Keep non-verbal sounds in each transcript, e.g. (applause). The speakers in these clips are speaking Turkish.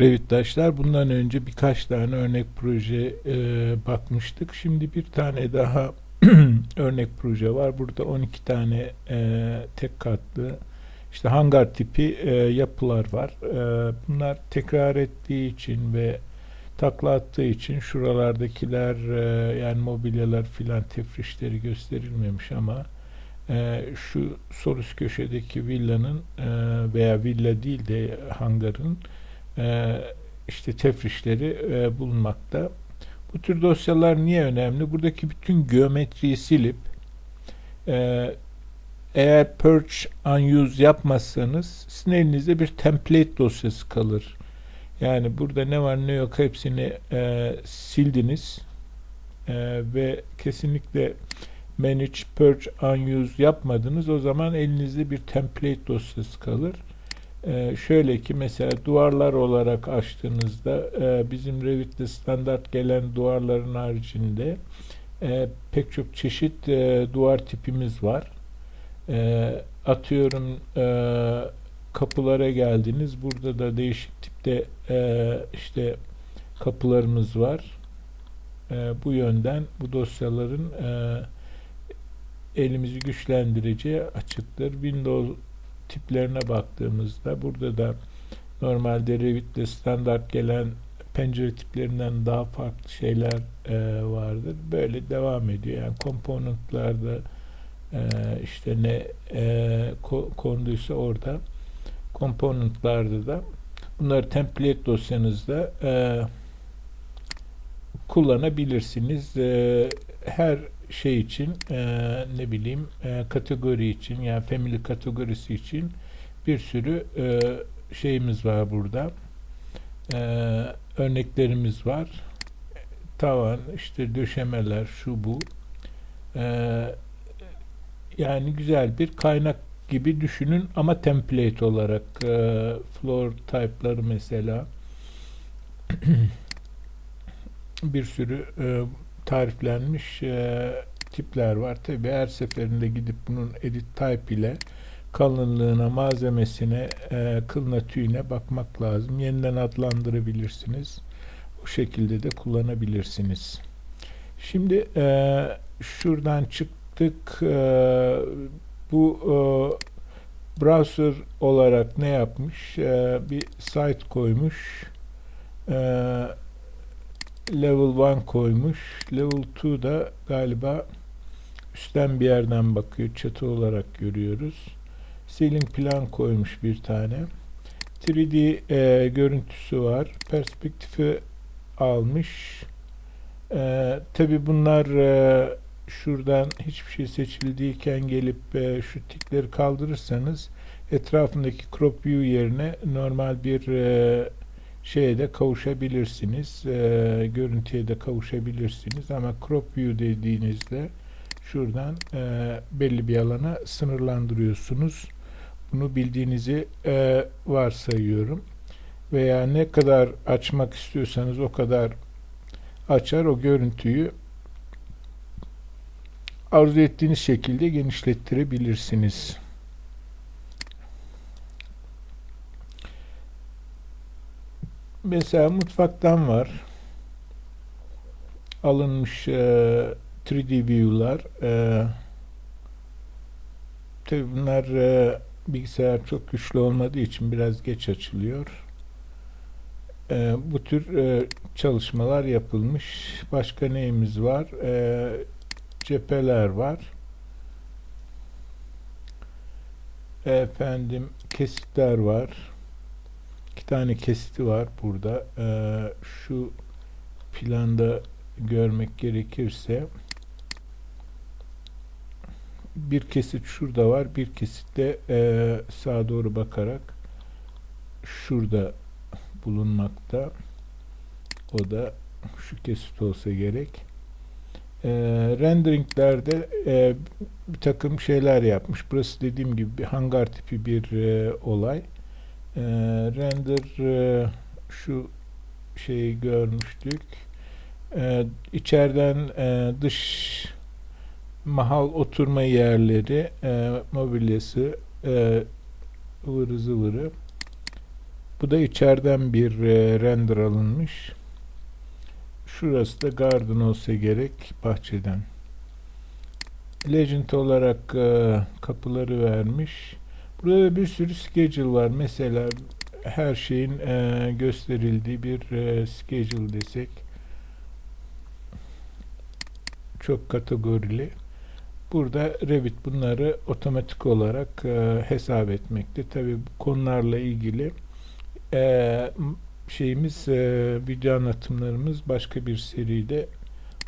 Revit'taşlar bundan önce birkaç tane örnek proje e, bakmıştık. Şimdi bir tane daha (clears throat) örnek proje var. Burada 12 tane e, tek katlı işte hangar tipi e, yapılar var. E, bunlar tekrar ettiği için ve takla attığı için şuralardakiler e, yani mobilyalar filan tefrişleri gösterilmemiş ama e, şu sol üst köşedeki villanın e, veya villa değil de hangarın e, işte tefrişleri e, bulunmakta. Bu tür dosyalar niye önemli? Buradaki bütün geometriyi silip e, eğer purge unused yapmazsanız sizin elinizde bir template dosyası kalır. Yani burada ne var ne yok hepsini e, sildiniz e, ve kesinlikle manage purge unused yapmadınız. O zaman elinizde bir template dosyası kalır. Ee, şöyle ki mesela duvarlar olarak açtığınızda e, bizim Revit'te standart gelen duvarların haricinde e, pek çok çeşit e, duvar tipimiz var. E, atıyorum e, kapılara geldiniz. Burada da değişik tipte e, işte kapılarımız var. E, bu yönden bu dosyaların e, elimizi güçlendireceği açıktır. Windows tiplerine baktığımızda burada da normalde Revit'te standart gelen pencere tiplerinden daha farklı şeyler e, vardır. Böyle devam ediyor. Yani komponentlarda e, işte ne e, ko konduysa orada komponentlarda da bunları template dosyanızda e, kullanabilirsiniz. E, her şey için e, ne bileyim e, kategori için yani family kategorisi için bir sürü e, şeyimiz var burada. E, örneklerimiz var. Tavan, işte döşemeler, şu bu. E, yani güzel bir kaynak gibi düşünün ama template olarak e, floor type'ları mesela (clears throat) bir sürü e, tariflenmiş e, tipler var. Tabi her seferinde gidip bunun edit type ile kalınlığına, malzemesine, e, kılına, tüyüne bakmak lazım. Yeniden adlandırabilirsiniz. Bu şekilde de kullanabilirsiniz. Şimdi e, şuradan çıktık. E, bu e, browser olarak ne yapmış? E, bir site koymuş. E, level 1 koymuş. Level 2 da galiba üstten bir yerden bakıyor. Çatı olarak görüyoruz. Ceiling plan koymuş bir tane. 3D e, görüntüsü var. Perspektifi almış. E, Tabi bunlar e, şuradan hiçbir şey seçildiyken gelip e, şu tikleri kaldırırsanız etrafındaki crop view yerine normal bir e, şeye de kavuşabilirsiniz. E, görüntüye de kavuşabilirsiniz. Ama crop view dediğinizde şuradan e, belli bir alana sınırlandırıyorsunuz. Bunu bildiğinizi e, varsayıyorum. Veya ne kadar açmak istiyorsanız o kadar açar o görüntüyü arzu ettiğiniz şekilde genişlettirebilirsiniz. Mesela mutfaktan var. Alınmış e, 3D view'lar. E, tabii bunlar e, bilgisayar çok güçlü olmadığı için biraz geç açılıyor. E, bu tür e, çalışmalar yapılmış. Başka neyimiz var? E, cepheler var. Efendim kesitler var iki tane kesiti var burada. Ee, şu planda görmek gerekirse bir kesit şurada var. Bir kesit de e, sağa doğru bakarak şurada bulunmakta. O da şu kesit olsa gerek. E, renderinglerde e, bir takım şeyler yapmış. Burası dediğim gibi bir hangar tipi bir e, olay e, render e, şu şeyi görmüştük. E, içeriden e, dış mahal oturma yerleri, e, mobilyası, e, ıvırı zıvırı Bu da içeriden bir e, render alınmış. Şurası da garden olsa gerek bahçeden. Legend olarak e, kapıları vermiş. Burada bir sürü schedule var. Mesela her şeyin e, gösterildiği bir e, schedule desek. Çok kategorili. Burada Revit bunları otomatik olarak e, hesap etmekte. Tabi bu konularla ilgili e, şeyimiz e, video anlatımlarımız başka bir seride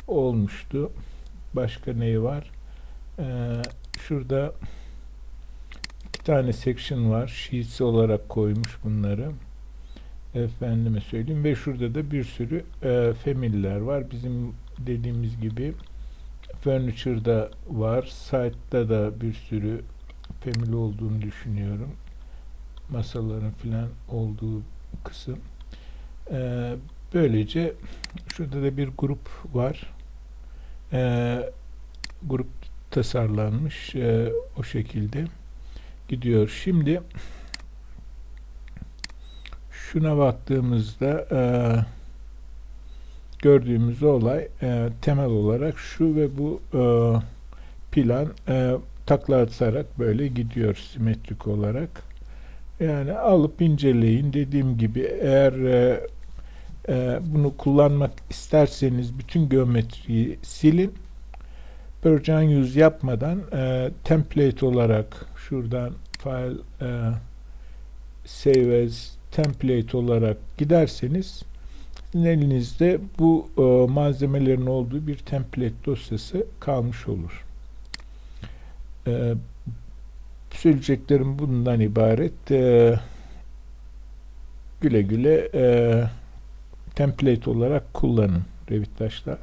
olmuştu. Başka neyi var? E, şurada tane section var. Sheets olarak koymuş bunları. Efendime söyleyeyim. Ve şurada da bir sürü e, family'ler var. Bizim dediğimiz gibi Furniture'da var. Site'da da bir sürü family olduğunu düşünüyorum. Masaların filan olduğu kısım. Ee, böylece şurada da bir grup var. Ee, grup tasarlanmış. Ee, o şekilde gidiyor. Şimdi şuna baktığımızda eee gördüğümüz olay e, temel olarak şu ve bu e, plan e, takla atarak böyle gidiyor simetrik olarak. Yani alıp inceleyin. Dediğim gibi eğer e, e, bunu kullanmak isterseniz bütün geometriyi silin. Purge use yapmadan e, template olarak şuradan file e, save as template olarak giderseniz sizin elinizde bu e, malzemelerin olduğu bir template dosyası kalmış olur. E, söyleyeceklerim bundan ibaret. E, güle güle e, template olarak kullanın Revit taşlar.